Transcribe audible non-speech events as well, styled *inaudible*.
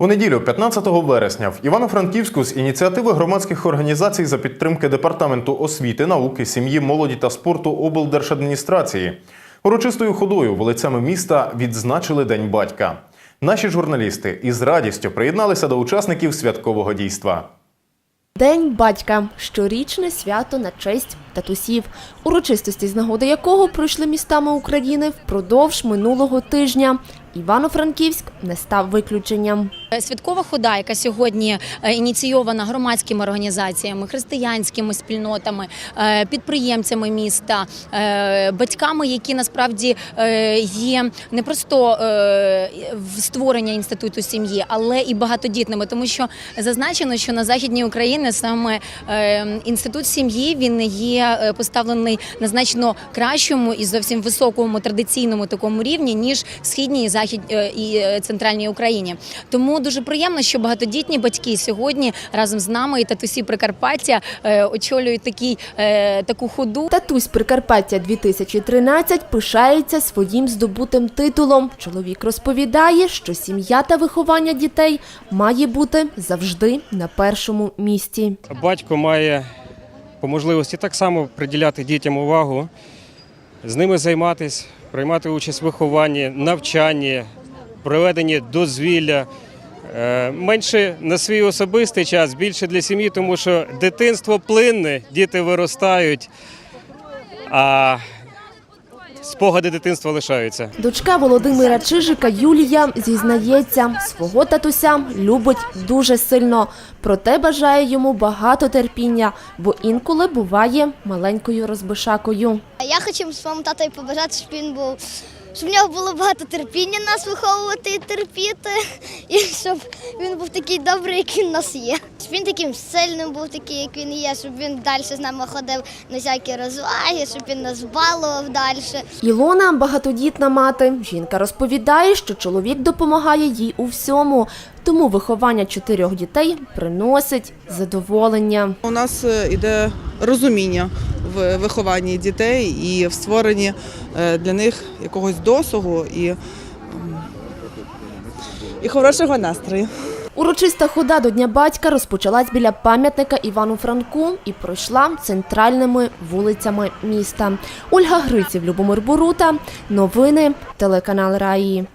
У неділю, 15 вересня, в Івано-Франківську з ініціативи громадських організацій за підтримки департаменту освіти, науки, сім'ї, молоді та спорту облдержадміністрації урочистою ходою вулицями міста відзначили День батька. Наші журналісти із радістю приєдналися до учасників святкового дійства. День батька щорічне свято на честь татусів, урочистості з нагоди якого пройшли містами України впродовж минулого тижня. Івано-Франківськ не став виключенням. Святкова хода, яка сьогодні е, ініційована громадськими організаціями, християнськими спільнотами, е, підприємцями міста, е, батьками, які насправді є не просто в створення інституту сім'ї, але і багатодітними, тому що зазначено, що на західній Україні саме інститут сім'ї він є е, поставлений на значно кращому і зовсім високому традиційному такому рівні, ніж в східній і захід е, і е, центральній Україні. Тому дуже приємно, що багатодітні батьки сьогодні разом з нами і татусі Прикарпаття очолюють такий, таку ходу. Татусь Прикарпаття 2013 пишається своїм здобутим титулом. Чоловік розповідає, що сім'я та виховання дітей має бути завжди на першому місці. Батько має по можливості так само приділяти дітям увагу, з ними займатися, приймати участь в вихованні, навчанні, проведенні дозвілля. Е, Менше на свій особистий час, більше для сім'ї, тому що дитинство плинне, діти виростають, а спогади дитинства лишаються. Дочка Володимира Чижика Юлія зізнається, свого татуся любить дуже сильно, проте бажає йому багато терпіння, бо інколи буває маленькою розбишакою. Я хочу своєму татові побажати, щоб він був, щоб в нього було багато терпіння нас виховувати і терпіти, *laughs* і щоб він був такий добрий, як він у нас є. Щоб він таким сильним був, такий, як він є, щоб він далі з нами ходив на всякі розваги, щоб він нас балував далі. Ілона багатодітна мати. Жінка розповідає, що чоловік допомагає їй у всьому, тому виховання чотирьох дітей приносить задоволення. У нас е, іде розуміння вихованні дітей і в створенні е, для них якогось досугу і, і хорошого настрою. Урочиста хода до Дня батька розпочалась біля пам'ятника Івану Франку і пройшла центральними вулицями міста. Ольга Гриців, Любомир Борута. Новини телеканал Раї.